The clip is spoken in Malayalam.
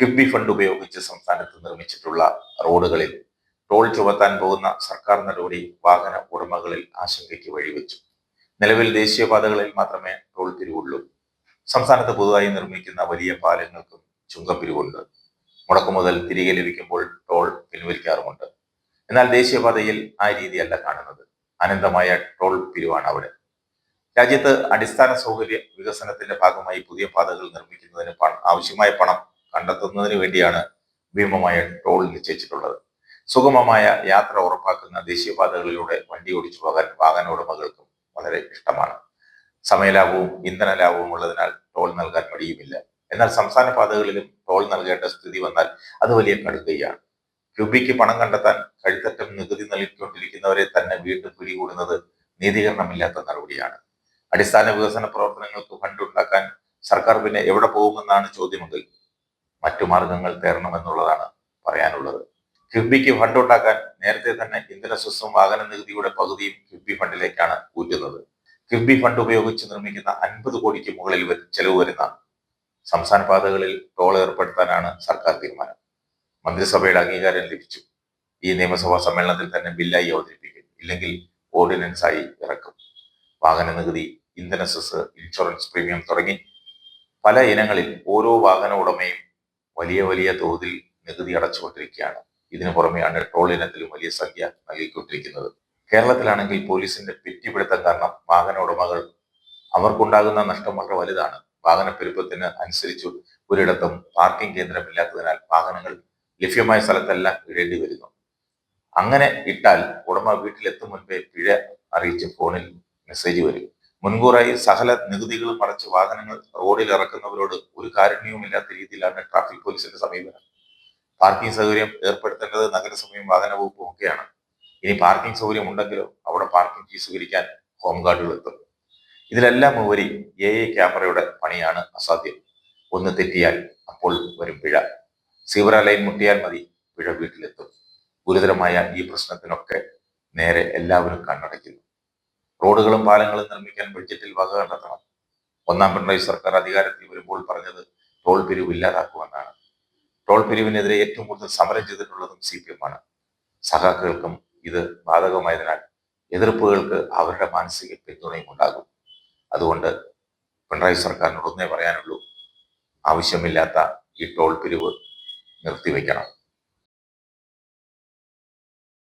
കിഫ്ബി ഫണ്ട് ഉപയോഗിച്ച് സംസ്ഥാനത്ത് നിർമ്മിച്ചിട്ടുള്ള റോഡുകളിൽ ടോൾ ചുമത്താൻ പോകുന്ന സർക്കാർ നടപടി വാഹന ഉടമകളിൽ ആശങ്കയ്ക്ക് വഴിവെച്ചു. നിലവിൽ ദേശീയപാതകളിൽ മാത്രമേ ടോൾ പിരിവുള്ളൂ. സംസ്ഥാനത്ത് പുതുതായി നിർമ്മിക്കുന്ന വലിയ പാലങ്ങൾക്കും ചുങ്കപ്പിരിവുണ്ട് മുടക്കുമുതൽ തിരികെ ലഭിക്കുമ്പോൾ ടോൾ പിൻവലിക്കാറുമുണ്ട്. എന്നാൽ ദേശീയപാതയിൽ ആ രീതിയല്ല കാണുന്നത്. അനന്തമായ ടോൾ പിരിവാണ് അവിടെ. രാജ്യത്ത് അടിസ്ഥാന സൗകര്യ വികസനത്തിന്റെ ഭാഗമായി പുതിയ പാതകൾ നിർമ്മിക്കുന്നതിന് ആവശ്യമായ പണം കണ്ടെത്തുന്നതിന് വേണ്ടിയാണ് ഭീമമായ ടോൾ നിശ്ചയിച്ചിട്ടുള്ളത്. സുഗമമായ യാത്ര ഉറപ്പാക്കുന്ന ദേശീയപാതകളിലൂടെ വണ്ടി ഓടിച്ചു പോകാൻ വാഹന ഉടമകൾക്കും വളരെ ഇഷ്ടമാണ്. സമയലാഭവും ഇന്ധന ലാഭവും ഉള്ളതിനാൽ ടോൾ നൽകാൻ മടിയുമില്ല. എന്നാൽ സംസ്ഥാന പാതകളിലും ടോൾ നൽകേണ്ട സ്ഥിതി വന്നാൽ അത് വലിയ കടുകയാണ് ക്യൂബിക്ക് പണം കണ്ടെത്താൻ കഴുത്തറ്റം നികുതി നൽകിക്കൊണ്ടിരിക്കുന്നവരെ തന്നെ വീണ്ടും പിടികൂടുന്നത് നീതീകരണമില്ലാത്ത നടപടിയാണ്. അടിസ്ഥാന വികസന പ്രവർത്തനങ്ങൾക്ക് ഫണ്ട് ഉണ്ടാക്കാൻ സർക്കാർ പിന്നെ എവിടെ പോകുമെന്നാണ് ചോദ്യമെങ്കിൽ മറ്റു മാർഗങ്ങൾ തേരണമെന്നുള്ളതാണ് പറയാനുള്ളത്. കിഫ്ബിക്ക് ഫണ്ട് ഉണ്ടാക്കാൻ നേരത്തെ തന്നെ ഇന്ധന സ്വസ്വം വാഹന നികുതിയുടെ പകുതിയും കിഫ്ബി ഫണ്ടിലേക്കാണ് ഊറ്റുന്നത്. കിഫ്ബി ഫണ്ട് ഉപയോഗിച്ച് നിർമ്മിക്കുന്ന അൻപത് കോടിക്ക് മുകളിൽ ചെലവ് വരുന്ന സംസ്ഥാന പാതകളിൽ ടോൾ ഏർപ്പെടുത്താനാണ് സർക്കാർ തീരുമാനം. മന്ത്രിസഭയുടെ അംഗീകാരം ലഭിച്ചു. ഈ നിയമസഭാ സമ്മേളനത്തിൽ തന്നെ ബില്ലായി അവതരിപ്പിക്കും. ഇല്ലെങ്കിൽ ഓർഡിനൻസായി ഇറക്കും. വാഹന നികുതി ഇന്ധന സെസ് ഇൻഷുറൻസ് പ്രീമിയം തുടങ്ങി പല ഇനങ്ങളിൽ ഓരോ വാഹന ഉടമയും വലിയ വലിയ തോതിൽ നികുതി അടച്ചുകൊണ്ടിരിക്കുകയാണ്. ഇതിനു പുറമെയാണ് ടോൾ ഇനത്തിലും വലിയ സംഖ്യ നൽകിക്കൊണ്ടിരിക്കുന്നത്. കേരളത്തിലാണെങ്കിൽ പോലീസിന്റെ പെറ്റിപിടുത്തം കാരണം വാഹന ഉടമകൾ അവർക്കുണ്ടാകുന്ന നഷ്ടം വളരെ വലുതാണ്. വാഹന പെരുപ്പത്തിന് അനുസരിച്ച് ഒരിടത്തും പാർക്കിംഗ് കേന്ദ്രമില്ലാത്തതിനാൽ വാഹനങ്ങൾ ലഭ്യമായ സ്ഥലത്തല്ല ഇടേണ്ടി വരുന്നു. അങ്ങനെ ഇട്ടാൽ ഉടമ വീട്ടിലെത്തും മുൻപേ പിഴ അറിയിച്ച് ഫോണിൽ മെസ്സേജ് വരും. മുൻകൂറായി സകല നികുതികളും അടച്ച് വാഹനങ്ങൾ റോഡിൽ ഇറക്കുന്നവരോട് ഒരു കാരുണ്യവുമില്ലാത്ത രീതിയിലാണ് ട്രാഫിക് പോലീസിന്റെ സമീപനം. പാർക്കിംഗ് സൗകര്യം ഏർപ്പെടുത്തേണ്ടത് നഗരസഭയും വാഹന വകുപ്പും ഒക്കെയാണ്. ഇനി പാർക്കിംഗ് സൗകര്യം ഉണ്ടെങ്കിലോ അവിടെ പാർക്കിംഗ് ഫീസ് സ്വീകരിക്കാൻ ഹോം ഗാർഡുകൾ എത്തും. ഇതിലെല്ലാം ഉപരി എ ഐ ക്യാമറയുടെ പണിയാണ് അസാധ്യം. ഒന്ന് തെറ്റിയാൽ അപ്പോൾ വരും പിഴ. സീവറ ലൈൻ മുട്ടിയാൽ മതി പിഴ വീട്ടിലെത്തും. ഗുരുതരമായ ഈ പ്രശ്നത്തിനൊക്കെ നേരെ എല്ലാവരും കണ്ണടയ്ക്കുന്നു. റോഡുകളും പാലങ്ങളും നിർമ്മിക്കാൻ ബഡ്ജറ്റിൽ വക കണ്ടെത്തണം. ഒന്നാം പിണറായി സർക്കാർ അധികാരത്തിൽ വരുമ്പോൾ പറഞ്ഞത് ടോൾ പിരിവ് ഇല്ലാതാക്കുമെന്നാണ്. ടോൾ പിരിവിനെതിരെ ഏറ്റവും കൂടുതൽ സമരം ചെയ്തിട്ടുള്ളതും സി പി എം ആണ്. സഖാക്കൾക്കും ഇത് ബാധകമായതിനാൽ എതിർപ്പുകൾക്ക് അവരുടെ മാനസിക പിന്തുണയും ഉണ്ടാകും. അതുകൊണ്ട് പിണറായി സർക്കാരിനോട് ഒന്നേ പറയാനുള്ളൂ ആവശ്യമില്ലാത്ത ഈ ടോൾ പിരിവ് നിർത്തിവെക്കണം.